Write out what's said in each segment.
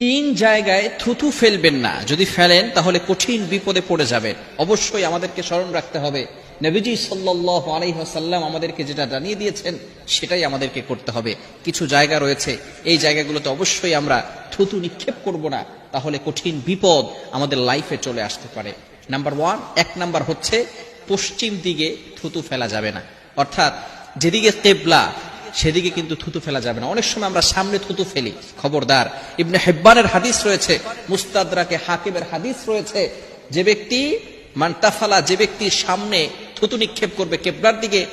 তিন জায়গায় থুতু ফেলবেন না। যদি ফেলেন, তাহলে কঠিন বিপদে পড়ে যাবেন। অবশ্যই আমাদেরকে স্মরণ রাখতে হবে। নবীজি সাল্লাহ আলহিহাসাল্লাম আমাদেরকে যেটা জানিয়ে দিয়েছেন, সেটাই আমাদেরকে করতে হবে। কিছু জায়গা রয়েছে। এই জায়গাগুলোতে অবশ্যই আমরা থুতু নিক্ষেপ করব না। তাহলে কঠিন বিপদ আমাদের লাইফে চলে আসতে পারে। নাম্বার ওয়ান এক নাম্বার হচ্ছে, পশ্চিম দিকে থুতু ফেলা যাবে না। অর্থাৎ যেদিকে কেবলা সেদিকে কিন্তু থুতু ফেলা যাবে না। অনেক সময় আমরা সামনে থুতু ফেলি। খবরদার। ইবনে হেব্বানের হাদিস রয়েছে, মুস্তাদরাকে হাকিমের হাদিস রয়েছে, যে ব্যক্তি মান্তাফালা যে ব্যক্তি সামনে থুতু নিক্ষেপ করবে, কেবলার দিকে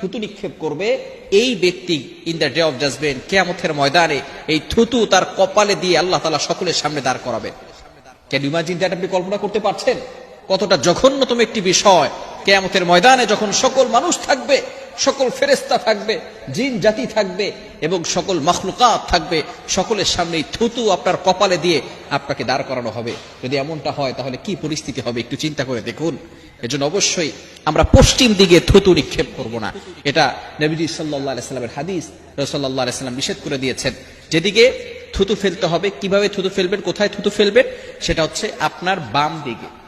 থুতু নিক্ষেপ করবে, এই ব্যক্তি in the day of judgment কেয়ামতের ময়দানে এই থুতু তার কপালে দিয়ে আল্লাহ তালা সকলের সামনে দাঁড় করাবেন। ক্যান ইমাজিন দ্যাট আপনি কল্পনা করতে পারছেন? কতটা জঘন্যতম একটি বিষয়। কেয়ামতের ময়দানে যখন সকল মানুষ থাকবে, সকল ফেরেস্তা থাকবে, জিন জাতি থাকবে এবং সকল মখলুকাত থাকবে, সকলের সামনে থুতু আপনার কপালে দিয়ে আপনাকে দাঁড় করানো হবে। যদি এমনটা হয়, তাহলে কি পরিস্থিতি হবে একটু চিন্তা করে দেখুন। এজন্য অবশ্যই আমরা পশ্চিম দিকে থুতু নিক্ষেপ করব না। এটা নবীজি সাল্লাহ সাল্লামের হাদিস। রসল্লাহ সাল্লাম নিষেধ করে দিয়েছেন। যেদিকে থুতু ফেলতে হবে, কীভাবে থুতু ফেলবেন, কোথায় থুতু ফেলবেন, সেটা হচ্ছে আপনার বাম দিকে।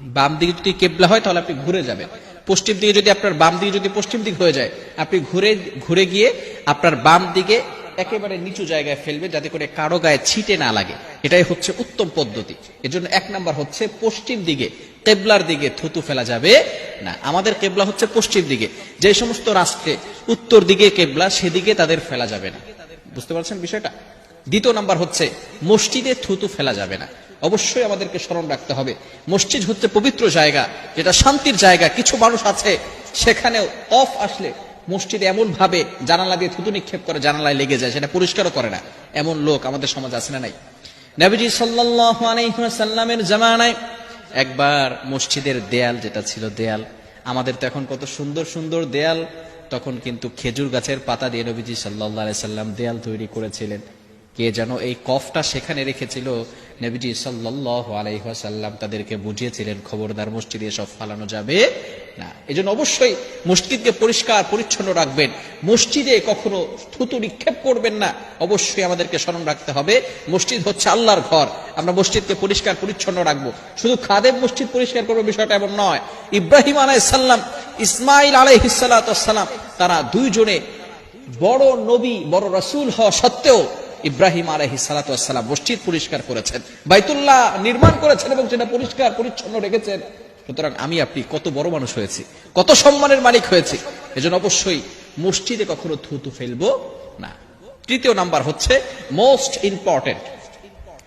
বাম দিকে যদি কেবলা হয়, তাহলে আপনি ঘুরে যাবেন। পশ্চিম দিকে যদি আপনার বাম দিকে যদি পশ্চিম দিক হয়ে যায়, আপনি ঘুরে ঘুরে গিয়ে আপনার বাম দিকে একেবারে নিচু জায়গায় ফেলবে যাতে করে কারও গায়ে ছিটে না লাগে। এটাই হচ্ছে উত্তম পদ্ধতি। এজন্য এক নাম্বার হচ্ছে পশ্চিম দিকে, কেবলার দিকে থুতু ফেলা যাবে না। আমাদের কেবলা হচ্ছে পশ্চিম দিকে। যে সমস্ত রাষ্ট্রে উত্তর দিকে কেবলা, সেদিকে তাদের ফেলা যাবে না। বুঝতে পারছেন বিষয়টা? দ্বিতীয় নাম্বার হচ্ছে মসজিদে থুতু ফেলা যাবে না। অবশ্যই আমাদেরকে স্মরণ রাখতে হবে। মসজিদ হচ্ছে পবিত্র জায়গা, যেটা শান্তির জায়গা, কিছু মানুষ আছে সেখানে অফ আসলে মসজিদ এমন ভাবে জানালা দিয়ে থুতু নিক্ষেপ করে জানালায় লেগে যায়, সেটা পরিষ্কারও করে না। এমন লোক আমাদের সমাজ আছে না নাই? নবীজি সাল্লামের জামানায় একবার মসজিদের দেয়াল যেটা ছিল দেয়াল, আমাদের তো এখন কত সুন্দর সুন্দর দেয়াল, তখন কিন্তু খেজুর গাছের পাতা দিয়ে নবীজি সাল্লাহ সাল্লাম দেয়াল তৈরি করেছিলেন। কে যেন এই কফটা সেখানে রেখেছিল, নবীজি সাল্লাহ আলাইহাসাল্লাম তাদেরকে বুঝিয়েছিলেন, খবরদার মসজিদে সব ফালানো যাবে না। এই জন্য অবশ্যই মসজিদকে পরিষ্কার, পরিচ্ছন্ন রাখবেন। মসজিদে কখনো থুতু নিক্ষেপ করবেন না। অবশ্যই আমাদেরকে স্মরণ রাখতে হবে, মসজিদ হচ্ছে আল্লাহর ঘর। আমরা মসজিদকে পরিষ্কার, পরিচ্ছন্ন রাখব। শুধু খাদেম মসজিদ পরিষ্কার করব বিষয়টা এমন নয়। ইব্রাহিম আলাইসাল্লাম ইসমাইল আলাইহিসাল্লাম তারা দুইজনে বড় নবী, বড় রসুল হওয়া সত্ত্বেও ইব্রাহিম আলহি সালাতাম মসজিদ পরিষ্কার করেছেন, বাইতুল্লাহ নির্মাণ করেছেন এবং সেটা পরিষ্কার, পরিচ্ছন্ন রেখেছেন। সুতরাং আমি, আপনি কত বড় মানুষ হয়েছি, কত সম্মানের মালিক হয়েছি, এজন্য অবশ্যই মসজিদে কখনো থুতু ফেলব না। তৃতীয় নাম্বার হচ্ছে মোস্ট ইম্পর্টেন্ট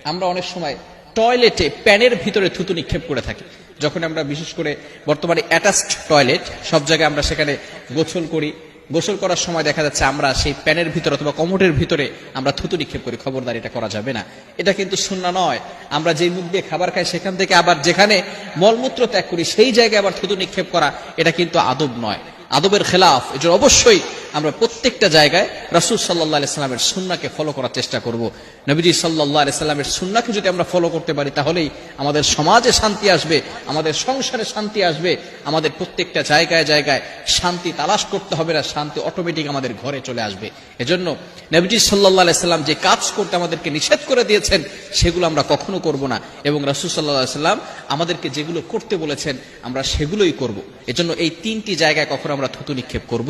আমরা অনেক সময় টয়লেটে প্যানের ভিতরে থুতু নিক্ষেপ করে থাকি। যখন আমরা বিশেষ করে বর্তমানে অ্যাটাচড টয়লেট সব জায়গায় আমরা সেখানে গোসল করি গোসল করার সময় দেখা যাচ্ছে আমরা সেই প্যানের ভিতরে অথবা কমোটের ভিতরে আমরা থুতু নিক্ষেপ করি। খবরদার, এটা করা যাবে না। এটা কিন্তু শূন্য নয়। আমরা যেই মুখ দিয়ে খাবার খাই, সেখান থেকে আবার যেখানে মলমূত্র ত্যাগ করি, সেই জায়গায় আবার থুতু নিক্ষেপ করা, এটা কিন্তু আদব নয়। আদবের খেলাফ এটা অবশ্যই আমরা প্রত্যেকটা জায়গায় রাসুল সাল্লাহ সাল্লামের সুন্নাকে ফলো করার চেষ্টা করব। নবীজি সাল্লাহ সাল্লামের সুন্নাকে যদি আমরা ফলো করতে পারি, তাহলেই আমাদের সমাজে শান্তি আসবে, আমাদের সংসারে শান্তি আসবে, আমাদের প্রত্যেকটা জায়গায় জায়গায় শান্তি তালাশ করতে হবে না, শান্তি অটোমেটিক আমাদের ঘরে চলে আসবে। এজন্য নবীজি সাল্লাহ সাল্লাম যে কাজ করতে আমাদেরকে নিষেধ করে দিয়েছেন, সেগুলো আমরা কখনো করব না। এবং রাসুল সাল্লাহ সাল্লাম আমাদেরকে যেগুলো করতে বলেছেন, আমরা সেগুলোই করব। এজন্য এই তিনটি জায়গায় কখনো আমরা থুতু নিক্ষেপ করব